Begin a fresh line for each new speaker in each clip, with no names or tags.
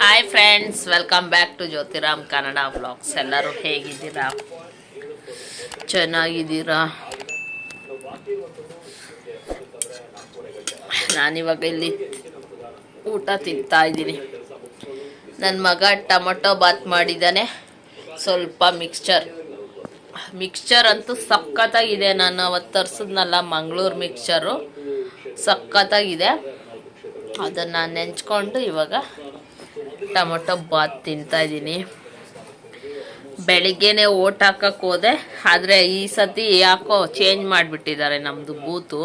Hi friends welcome back to Jyothiram Kannada blogs ಎಲ್ಲರೂ ಹೇಗಿದ್ದೀರಾ? ಚೆನ್ನಾಗಿದ್ದೀರಾ? ನಾನಿವಾಗ ಇಲ್ಲಿ ಊಟ ತಿಂತಾ ಇದ್ದೀನಿ. ನನ್ನ ಮಗ ಟೊಮೊಟೊ ಬಾತ್ ಮಾಡಿದ್ದಾನೆ ಸ್ವಲ್ಪ ಮಿಕ್ಸ್ಚರ್ ಮಿಕ್ಸ್ಚರ್ ಅಂತೂ ಸಖತ್ತಾಗಿದೆ. ನಾನು ಅವತ್ತು ತರಿಸಿದ್ನಲ್ಲ ಮಂಗಳೂರು ಮಿಕ್ಸ್ಚರು ಸಖತ್ತಾಗಿದೆ. ಅದನ್ನು ನೆಂಚ್ಕೊಂಡು ಇವಾಗ ಟೊಮೊಟೊ ಬಾತ್ ತಿಂತಾ ಇದ್ದೀನಿ. ಬೆಳಿಗ್ಗೆನೆ ಓಟ್ ಹಾಕಕ್ಕೆ ಹೋದೆ. ಆದರೆ ಈ ಸತಿ ಯಾಕೋ ಚೇಂಜ್ ಮಾಡಿಬಿಟ್ಟಿದ್ದಾರೆ ನಮ್ಮದು ಬೂತು.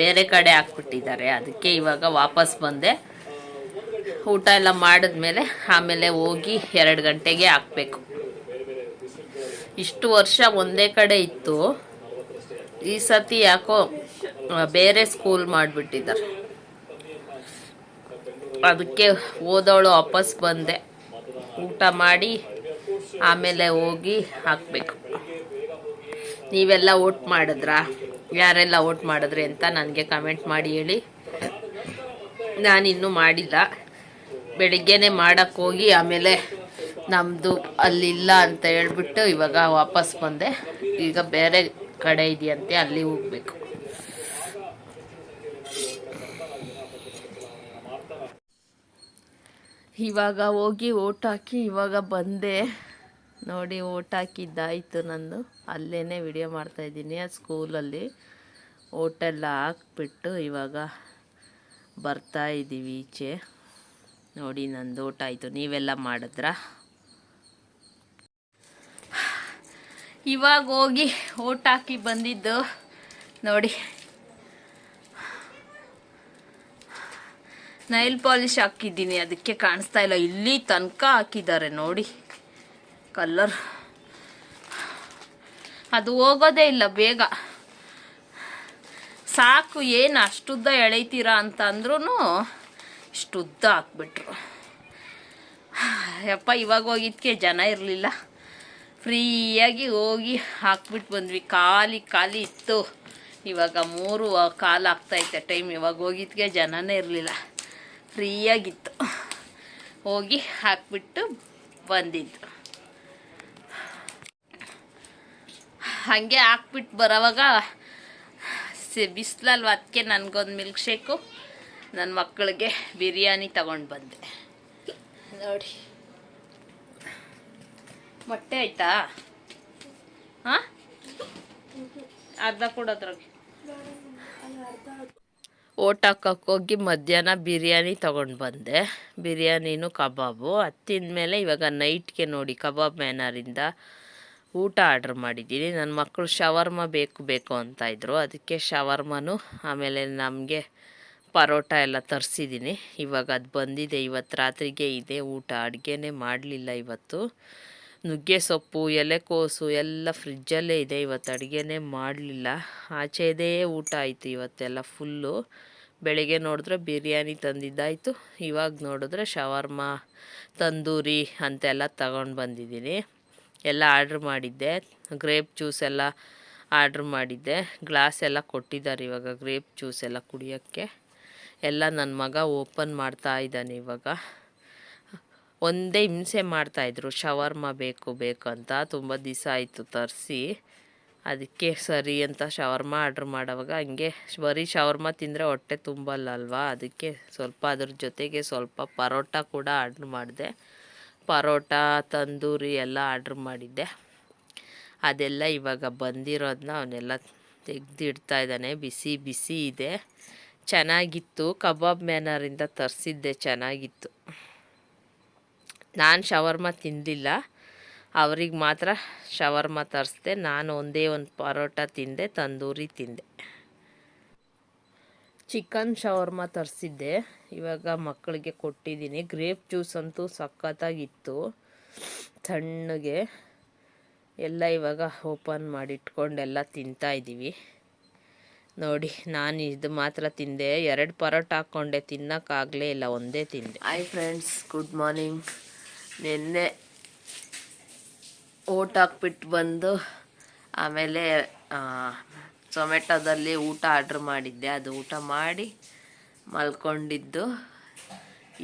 ಬೇರೆ ಕಡೆ ಹಾಕ್ಬಿಟ್ಟಿದ್ದಾರೆ. ಅದಕ್ಕೆ ಇವಾಗ ವಾಪಸ್ ಬಂದೆ. ಊಟ ಎಲ್ಲ ಮಾಡಿದ್ಮೇಲೆ ಆಮೇಲೆ ಹೋಗಿ ಎರಡು ಗಂಟೆಗೆ ಹಾಕಬೇಕು. ಇಷ್ಟು ವರ್ಷ ಒಂದೇ ಕಡೆ ಇತ್ತು. ಈ ಸತಿ ಯಾಕೋ ಬೇರೆ ಸ್ಕೂಲ್ ಮಾಡಿಬಿಟ್ಟಿದ್ದಾರೆ. ಅದಕ್ಕೆ ಓದೋಳು ವಾಪಸ್ ಬಂದೆ. ಊಟ ಮಾಡಿ ಆಮೇಲೆ ಹೋಗಿ ಹಾಕಬೇಕು. ನೀವೆಲ್ಲ ಓಟ್ ಮಾಡಿದ್ರಾ? ಯಾರೆಲ್ಲ ಓಟ್ ಮಾಡಿದ್ರಿ ಅಂತ ನನಗೆ ಕಮೆಂಟ್ ಮಾಡಿ ಹೇಳಿ. ನಾನಿನ್ನೂ ಮಾಡಿಲ್ಲ. ಬೆಳಿಗ್ಗೆನೆ ಮಾಡಕ್ಕೆ ಹೋಗಿ ಆಮೇಲೆ ನಮ್ಮದು ಅಲ್ಲಿಲ್ಲ ಅಂತ ಹೇಳ್ಬಿಟ್ಟು ಇವಾಗ ವಾಪಸ್ ಬಂದೆ. ಈಗ ಬೇರೆ ಕಡೆ ಇದೆಯಂತೆ ಅಲ್ಲಿ ಹೋಗ್ಬೇಕು. ಇವಾಗ ಹೋಗಿ ಓಟ್ ಹಾಕಿ ಇವಾಗ ಬಂದೆ. ನೋಡಿ, ಓಟ್ ಹಾಕಿದ್ದಾಯಿತು ನಂದು. ಅಲ್ಲೇ ವಿಡಿಯೋ ಮಾಡ್ತಾಯಿದ್ದೀನಿ ಆ ಸ್ಕೂಲಲ್ಲಿ ಓಟೆಲ್ಲ ಹಾಕ್ಬಿಟ್ಟು ಇವಾಗ ಬರ್ತಾ ಇದ್ದೀವಿ ಈಚೆ. ನೋಡಿ, ನಂದು ಓಟ್ ಆಯಿತು. ನೀವೆಲ್ಲ ಮಾಡಿದ್ರಾ? ಇವಾಗ ಹೋಗಿ ಓಟ್ ಹಾಕಿ ಬಂದಿದ್ದು ನೋಡಿ. ನೈಲ್ ಪಾಲಿಶ್ ಹಾಕಿದ್ದೀನಿ, ಅದಕ್ಕೆ ಕಾಣಿಸ್ತಾ ಇಲ್ಲ. ಇಲ್ಲಿ ತನಕ ಹಾಕಿದ್ದಾರೆ ನೋಡಿ. ಕಲ್ಲರ್ ಅದು ಹೋಗೋದೇ ಇಲ್ಲ, ಬೇಗ. ಸಾಕು, ಏನು ಅಷ್ಟುದ್ದ ಎಳೀತೀರಾ ಅಂತ ಅಂದ್ರೂ ಇಷ್ಟುದ್ದ ಹಾಕ್ಬಿಟ್ರು. ಯಪ್ಪ, ಇವಾಗ ಹೋಗಿದ್ಕೆ ಜನ ಇರಲಿಲ್ಲ. ಫ್ರೀಯಾಗಿ ಹೋಗಿ ಹಾಕ್ಬಿಟ್ಟು ಬಂದ್ವಿ. ಖಾಲಿ ಖಾಲಿ ಇತ್ತು. ಇವಾಗ ಮೂರು ಕಾಲು ಆಗ್ತಾಯಿತ್ತೆ ಟೈಮ್. ಇವಾಗ ಹೋಗಿದ್ಕೆ ಜನನೇ ಇರಲಿಲ್ಲ. ಫ್ರೀಯಾಗಿತ್ತು. ಹೋಗಿ ಹಾಕ್ಬಿಟ್ಟು ಬಂದಿದ್ದು. ಹಾಗೆ ಹಾಕ್ಬಿಟ್ಟು ಬರೋವಾಗ ಸಿ ಬಿಸಿಲಲ್ವ ಅದಕ್ಕೆ ನನಗೊಂದು ಮಿಲ್ಕ್ ಶೇಕು ನನ್ನ ಮಕ್ಕಳಿಗೆ ಬಿರಿಯಾನಿ ತಗೊಂಡು ಬಂದೆ. ನೋಡಿ. ಮೊಟ್ಟೆ ಆಯ್ತಾ? ಹಾಂ? ಅರ್ಧ ಕೊಡೋದ್ರಾಗೆ ಓಟ್ ಹಾಕಕ್ಕೆ ಹೋಗಿ ಮಧ್ಯಾಹ್ನ ಬಿರಿಯಾನಿ ತೊಗೊಂಡು ಬಂದೆ. ಬಿರಿಯಾನಿನೂ ಕಬಾಬು. ಹತ್ತಿದ ಮೇಲೆ ಇವಾಗ ನೈಟ್ಗೆ ನೋಡಿ ಕಬಾಬ್ ಮ್ಯಾನರಿಂದ ಊಟ ಆರ್ಡ್ರ್ ಮಾಡಿದ್ದೀನಿ. ನನ್ನ ಮಕ್ಕಳು ಶವರ್ಮ ಬೇಕು ಬೇಕು ಅಂತ ಇದ್ದರು ಅದಕ್ಕೆ ಶವರ್ಮನು ಆಮೇಲೆ ನಮಗೆ ಪರೋಟ ಎಲ್ಲ ತರಿಸಿದ್ದೀನಿ ಇವಾಗ ಅದು ಬಂದಿದೆ. ಇವತ್ತು ರಾತ್ರಿಗೆ ಇದೆ ಊಟ. ಅಡುಗೆನೇ ಮಾಡಲಿಲ್ಲ ಇವತ್ತು. ನುಗ್ಗೆ ಸೊಪ್ಪು ಎಲೆಕೋಸು ಎಲ್ಲ ಫ್ರಿಜ್ಜಲ್ಲೇ ಇದೆ. ಇವತ್ತು ಅಡುಗೆನೇ ಮಾಡಲಿಲ್ಲ. ಆಚೆದೇ ಊಟ ಆಯಿತು ಇವತ್ತೆಲ್ಲ ಫುಲ್ಲು ಬೆಳಗ್ಗೆ ನೋಡಿದ್ರೆ ಬಿರಿಯಾನಿ ತಂದಿದ್ದಾಯಿತು. ಇವಾಗ ನೋಡಿದ್ರೆ ಶವರ್ಮ, ತಂದೂರಿ ಅಂತೆಲ್ಲ ತಗೊಂಡು ಬಂದಿದ್ದೀನಿ. ಎಲ್ಲ ಆರ್ಡ್ರ್ ಮಾಡಿದ್ದೆ. ಗ್ರೇಪ್ ಜ್ಯೂಸ್ ಎಲ್ಲ ಆರ್ಡ್ರ್ ಮಾಡಿದ್ದೆ. ಗ್ಲಾಸ್ ಎಲ್ಲ ಕೊಟ್ಟಿದ್ದಾರೆ ಇವಾಗ ಗ್ರೇಪ್ ಜ್ಯೂಸ್ ಎಲ್ಲ ಕುಡಿಯೋಕ್ಕೆ. ಎಲ್ಲ ನನ್ನ ಮಗ ಓಪನ್ ಮಾಡ್ತಾ ಇದ್ದಾನೆ ಇವಾಗ. ಒಂದೇ ಹಿಂಸೆ ಮಾಡ್ತಾಯಿದ್ರು. ಶವರ್ಮ ಬೇಕು ಬೇಕು ಅಂತ ತುಂಬ ದಿವಸ ಆಯಿತು ತರಿಸಿ. ಅದಕ್ಕೆ ಸರಿ ಅಂತ ಶವರ್ಮ ಆರ್ಡ್ರ್ ಮಾಡೋವಾಗ ಹಂಗೆ ಬರೀ ಶವರ್ಮ ತಿಂದರೆ ಹೊಟ್ಟೆ ತುಂಬಲ್ಲ ಅಲ್ವಾ ಅದಕ್ಕೆ ಸ್ವಲ್ಪ ಅದ್ರ ಜೊತೆಗೆ ಸ್ವಲ್ಪ ಪರೋಟ ಕೂಡ ಆರ್ಡ್ರ್ ಮಾಡಿದೆ. ಪರೋಟ, ತಂದೂರಿ ಎಲ್ಲ ಆರ್ಡ್ರ್ ಮಾಡಿದ್ದೆ. ಅದೆಲ್ಲ ಇವಾಗ ಬಂದಿರೋದನ್ನ ಅವನ್ನೆಲ್ಲ ತೆಗೆದಿಡ್ತಾ ಇದ್ದಾನೆ. ಬಿಸಿ ಬಿಸಿ ಇದೆ. ಚೆನ್ನಾಗಿತ್ತು. ಕಬಾಬ್ ಮ್ಯಾನರಿಂದ ತರಿಸಿದ್ದೆ, ಚೆನ್ನಾಗಿತ್ತು. ನಾನು ಶವರ್ಮ ತಿಂದಿಲ್ಲ ಅವ್ರಿಗೆ ಮಾತ್ರ ಶವರ್ಮ ತರಿಸ್ದೆ. ನಾನು ಒಂದೇ ಒಂದು ಪರೋಟ ತಿಂದೆ, ತಂದೂರಿ ತಿಂದೆ. ಚಿಕನ್ ಶವರ್ಮ ತರಿಸಿದ್ದೆ. ಇವಾಗ ಮಕ್ಕಳಿಗೆ ಕೊಟ್ಟಿದ್ದೀನಿ. ಗ್ರೇಪ್ ಜ್ಯೂಸ್ ಅಂತೂ ಸಖತ್ತಾಗಿತ್ತು. ತಣ್ಣಗೆ. ಎಲ್ಲ ಇವಾಗ ಓಪನ್ ಮಾಡಿಟ್ಕೊಂಡೆಲ್ಲ ತಿಂತಾಯಿದ್ದೀವಿ ನೋಡಿ, ನಾನು ಇದು ಮಾತ್ರ ತಿಂದೆ. ಎರಡು ಪರೋಟ ಹಾಕ್ಕೊಂಡೆ ತಿನ್ನೋಕ್ಕಾಗಲೇ ಇಲ್ಲ. ಒಂದೇ ತಿಂದೆ. ಹಾಯ್ ಫ್ರೆಂಡ್ಸ್ ಗುಡ್ ಮಾರ್ನಿಂಗ್ ನಿನ್ನೆ ಊಟ ಹಾಕ್ಬಿಟ್ಟು ಬಂದು ಆಮೇಲೆ ಝೊಮ್ಯಾಟೊದಲ್ಲಿ ಊಟ ಆರ್ಡ್ರ್ ಮಾಡಿದ್ದೆ. ಅದು ಊಟ ಮಾಡಿ ಮಲ್ಕೊಂಡಿದ್ದು.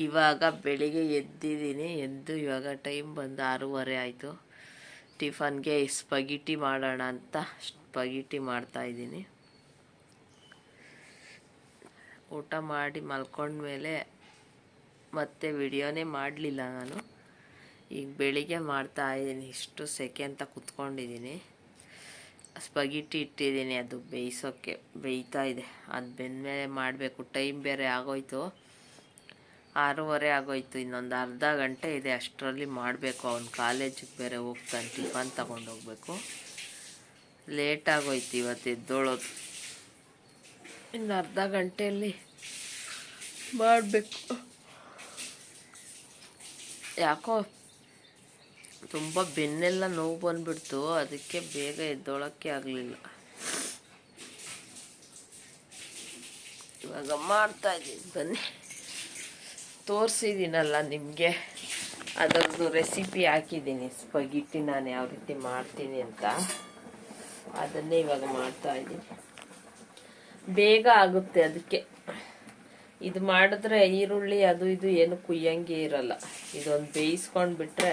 ಇವಾಗ ಬೆಳಿಗ್ಗೆ ಎದ್ದಿದ್ದೀನಿ. ಎದ್ದು ಇವಾಗ ಟೈಮ್ ಬಂದು ಆರೂವರೆ ಆಯಿತು. ಟಿಫನ್ಗೆ ಸ್ಪಗಿಟಿ ಮಾಡೋಣ ಅಂತ ಸ್ಪಗಿಟಿ ಮಾಡ್ತಾಯಿದ್ದೀನಿ ಊಟ ಮಾಡಿ ಮಲ್ಕೊಂಡ್ಮೇಲೆ ಮತ್ತೆ ವಿಡಿಯೋನೇ ಮಾಡಲಿಲ್ಲ ನಾನು. ಈಗ ಬೆಳಿಗ್ಗೆ ಮಾಡ್ತಾ ಇದ್ದೀನಿ. ಇಷ್ಟು ಸೆಕೆ ಅಂತ ಕುತ್ಕೊಂಡಿದ್ದೀನಿ. ಸ್ಪಗಿಟಿ ಇಟ್ಟಿದ್ದೀನಿ. ಅದು ಬೇಯಿಸೋಕ್ಕೆ ಬೇಯ್ತಾ ಇದೆ. ಅದು ಬೆಂದಮೇಲೆ ಮಾಡಬೇಕು. ಟೈಮ್ ಬೇರೆ ಆಗೋಯ್ತು. ಆರೂವರೆ ಆಗೋಯ್ತು. ಇನ್ನೊಂದು ಅರ್ಧ ಗಂಟೆ ಇದೆ. ಅಷ್ಟರಲ್ಲಿ ಮಾಡಬೇಕು. ಅವ್ನು ಕಾಲೇಜಿಗೆ ಬೇರೆ ಹೋಗ್ತಾನೆ. ಟಿಫನ್ ತಗೊಂಡು ಹೋಗ್ಬೇಕು. ಲೇಟ್ ಆಗೋಯ್ತು ಇವತ್ತು ಎದ್ದೋಳೋದು. ಇನ್ನು ಅರ್ಧ ಗಂಟೆಯಲ್ಲಿ ಮಾಡಬೇಕು. ಯಾಕೋ ತುಂಬ ಬೆನ್ನೆಲ್ಲ ನೋವು ಬಂದ್ಬಿಡ್ತು, ಅದಕ್ಕೆ ಬೇಗ ಎದ್ದೊಳಕ್ಕೆ ಆಗಲಿಲ್ಲ. ಇವಾಗ ಮಾಡ್ತಾ ಇದ್ದೀನಿ, ಬನ್ನಿ. ತೋರಿಸಿದ್ದೀನಲ್ಲ ನಿಮಗೆ? ಅದರದ್ದು ರೆಸಿಪಿ ಹಾಕಿದ್ದೀನಿ ಸ್ಪಗಿಟ್ಟಿ ನಾನು ಯಾವ ರೀತಿ ಮಾಡ್ತೀನಿ ಅಂತ. ಅದನ್ನೇ ಇವಾಗ ಮಾಡ್ತಾ ಇದ್ದೀನಿ. ಬೇಗ ಆಗುತ್ತೆ ಅದಕ್ಕೆ. ಇದು ಮಾಡಿದ್ರೆ ಈರುಳ್ಳಿ ಅದು ಇದು ಏನು ಕುಯ್ಯಂಗೆ ಇರಲ್ಲ. ಇದೊಂದು ಬೇಯಿಸ್ಕೊಂಡು ಬಿಟ್ರೆ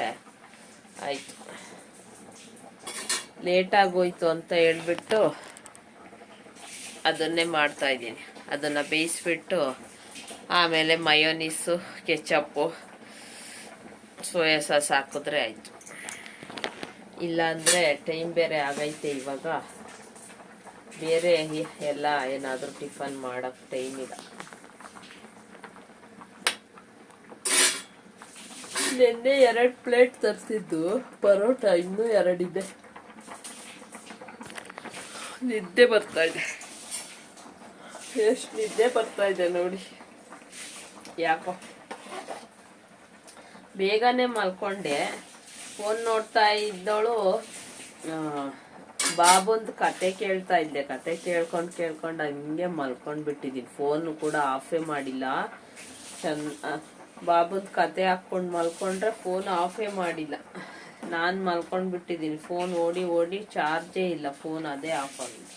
ಆಯಿತು. ಲೇಟ್ ಆಗೋಯ್ತು ಅಂತ ಹೇಳ್ಬಿಟ್ಟು ಅದನ್ನೇ ಮಾಡ್ತಾ ಇದ್ದೀನಿ. ಅದನ್ನು ಬೇಯಿಸ್ಬಿಟ್ಟು ಆಮೇಲೆ ಮಯೋನೀಸು, ಕೆಚಪ್ಪು, ಸೋಯಾ ಸಾಸ್ ಹಾಕಿದ್ರೆ ಆಯಿತು. ಇಲ್ಲಾಂದರೆ ಟೈಮ್ ಬೇರೆ ಆಗೈತೆ ಇವಾಗ. ಬೇರೆ ಎಲ್ಲ ಏನಾದರೂ ಟಿಫನ್ ಮಾಡೋಕ್ಕೆ ಟೈಮ್ ಇಲ್ಲ. ನಿನ್ನೆ ಎರಡು ಪ್ಲೇಟ್ ತರಿಸಿದ್ದು. ಪರೋಟ ಇನ್ನೂ ಎರಡಿದೆ. ನಿದ್ದೆ ಬರ್ತಾ ಇದೆ. ಎಷ್ಟು ನಿದ್ದೆ ಬರ್ತಾ ಇದೆ ನೋಡಿ. ಯಾಕೋ. ಬೇಗನೆ ಮಲ್ಕೊಂಡೆ. ಫೋನ್ ನೋಡ್ತಾ ಇದ್ದವಳು ಬಾಬೊಂದು ಕತೆ ಕೇಳ್ತಾ ಇದ್ದೆ. ಕತೆ ಕೇಳ್ಕೊಂಡು ಕೇಳ್ಕೊಂಡು ಹಂಗೆ ಮಲ್ಕೊಂಡು ಬಿಟ್ಟಿದ್ದೀನಿ ಫೋನು ಕೂಡ ಆಫೇ ಮಾಡಿಲ್ಲ. ಚೆನ್ನ ಬಾಬುದ್ ಕತೆ ಹಾಕ್ಕೊಂಡು ಮಲ್ಕೊಂಡ್ರೆ ಫೋನ್ ಆಫೇ ಮಾಡಿಲ್ಲ. ನಾನು ಮಲ್ಕೊಂಡು ಬಿಟ್ಟಿದ್ದೀನಿ ಫೋನ್ ಓಡಿ ಓಡಿ ಚಾರ್ಜೇ ಇಲ್ಲ. ಫೋನ್ ಅದೇ ಆಫ್ ಆಗಿದೆ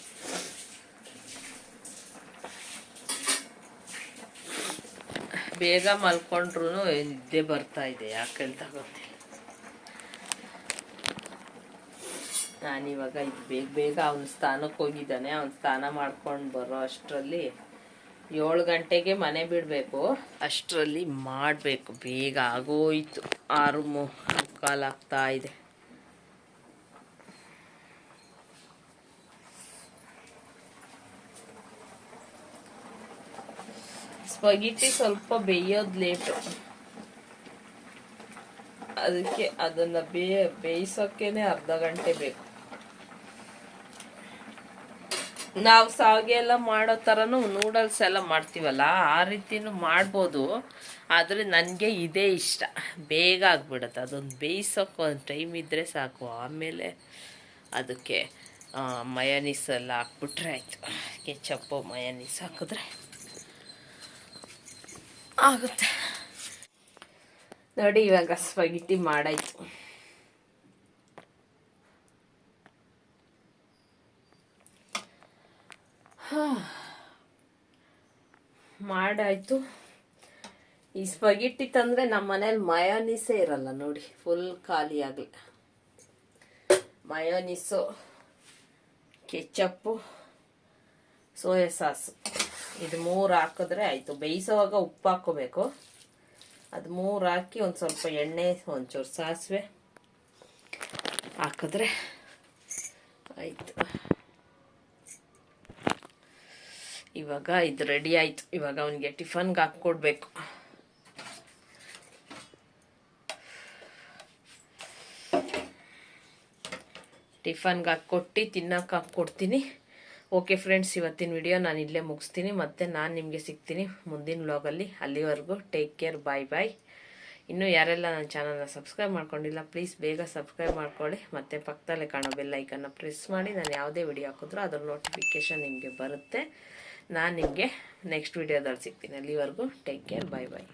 ಬೇಗ ಮಲ್ಕೊಂಡ್ರು ನಿದ್ದೆ ಬರ್ತಾ ಇದೆ. ಯಾಕೆ ಅಂತ ಗೊತ್ತಿಲ್ಲ. ನಾನಿವಾಗ ಇದು ಬೇಗ ಬೇಗ ಅವನ ಸ್ಥಾನಕ್ಕೆ ಹೋಗಿದ್ದಾನೆ. ಅವನ ಸ್ನಾನ ಮಾಡ್ಕೊಂಡು ಬರೋ ಅಷ್ಟರಲ್ಲಿ ಏಳು ಗಂಟೆಗೆ ಮನೆ ಬಿಡಬೇಕು. ಅಷ್ಟರಲ್ಲಿ ಮಾಡಬೇಕು. ಬೇಗ ಆಗೋಯ್ತು. ಆರು ಮುಕ್ಕಾಲಾಗ್ತಾ ಇದೆ. ಸ್ಪಗಿಟಿ ಸ್ವಲ್ಪ ಬೇಯೋದು ಲೇಟು. ಅದಕ್ಕೆ ಅದನ್ನ ಬೇಯ ಬೇಯಿಸೋಕ್ಕೇನೆ ಅರ್ಧ ಗಂಟೆ ಬೇಕು. ನಾವು ಸಾವಿಗೆ ಎಲ್ಲ ಮಾಡೋ ಥರನೂ ನೂಡಲ್ಸ್ ಎಲ್ಲ ಮಾಡ್ತೀವಲ್ಲ, ಆ ರೀತಿನೂ ಮಾಡ್ಬೋದು. ಆದರೆ ನನಗೆ ಇದೇ ಇಷ್ಟ. ಬೇಗ ಆಗ್ಬಿಡುತ್ತೆ. ಅದೊಂದು ಬೇಯಿಸೋಕೆ ಒಂದು ಟೈಮ್ ಇದ್ದರೆ ಸಾಕು. ಆಮೇಲೆ ಅದಕ್ಕೆ ಮಯನೀಸ್ ಎಲ್ಲ ಹಾಕ್ಬಿಟ್ರೆ ಆಯಿತು. ಕೆಚಪ್ಪು ಮಯನೀಸ್ ಹಾಕಿದ್ರೆ ಆಗುತ್ತೆ. ನೋಡಿ, ಇವಾಗ ಸ್ಪಗಿಟಿ ಮಾಡಾಯ್ತು. ಮಾಡಾಯ್ತು ಈ ಸ್ಪಗಿಟ್ಟಿ ತಂದ್ರೆ ನಮ್ಮ ಮನೇಲಿ ಮಯೋನೀಸೇ ಇರಲ್ಲ ನೋಡಿ ಫುಲ್ ಖಾಲಿ ಆಗಲಿ ಮಯೋನೀಸು, ಕೆಚಪ್ಪು, ಸೋಯಾ ಸಾಸು. ಇದು ಮೂರು ಹಾಕಿದ್ರೆ ಆಯಿತು. ಬೇಯಿಸೋವಾಗ ಉಪ್ಪು ಹಾಕೋಬೇಕು ಅದು ಮೂರು ಹಾಕಿ ಒಂದು ಸ್ವಲ್ಪ ಎಣ್ಣೆ, ಒಂಚೂರು ಸಾಸಿವೆ ಹಾಕಿದ್ರೆ ಆಯಿತು. ಇವಾಗ ಇದು ರೆಡಿ ಆಯ್ತು. ಇವಾಗ ಅವನಿಗೆ ಟಿಫನ್ಗೆ ಹಾಕ್ಕೊಡ್ಬೇಕು. ಟಿಫನ್ಗೆ ಹಾಕ್ಕೊಟ್ಟು ತಿನ್ನಕ್ಕೆ ಹಾಕ್ಕೊಡ್ತೀನಿ. ಓಕೆ ಫ್ರೆಂಡ್ಸ್ ಇವತ್ತಿನ ವಿಡಿಯೋ ನಾನು ಇಲ್ಲೇ ಮುಗಿಸ್ತೀನಿ. ಮತ್ತು ನಾನು ನಿಮಗೆ ಸಿಗ್ತೀನಿ ಮುಂದಿನ ವ್ಲಾಗಲ್ಲಿ ಅಲ್ಲಿವರೆಗೂ ಟೇಕ್ ಕೇರ್ ಬಾಯ್ ಬಾಯ್ ಇನ್ನೂ ಯಾರೆಲ್ಲ ನನ್ನ ಚಾನಲ್ನ ಸಬ್ಸ್ಕ್ರೈಬ್ ಮಾಡ್ಕೊಂಡಿಲ್ಲ ಪ್ಲೀಸ್ ಬೇಗ ಸಬ್ಸ್ಕ್ರೈಬ್ ಮಾಡ್ಕೊಳ್ಳಿ. ಮತ್ತು ಪಕ್ಕದಲ್ಲೇ ಕಾಣೋ ಬೆಲ್ಲೈಕನ್ನು ಪ್ರೆಸ್ ಮಾಡಿ. ನಾನು ಯಾವುದೇ ವಿಡಿಯೋ ಹಾಕಿದ್ರೂ ಅದರ ನೋಟಿಫಿಕೇಶನ್ ನಿಮಗೆ ಬರುತ್ತೆ. ನಾನು ನಿಮಗೆ ನೆಕ್ಸ್ಟ್ ವಿಡಿಯೋದಲ್ಲಿ ಸಿಗ್ತೀನಿ ಅಲ್ಲಿವರೆಗೂ ಟೇಕ್ ಕೇರ್ ಬಾಯ್ ಬಾಯ್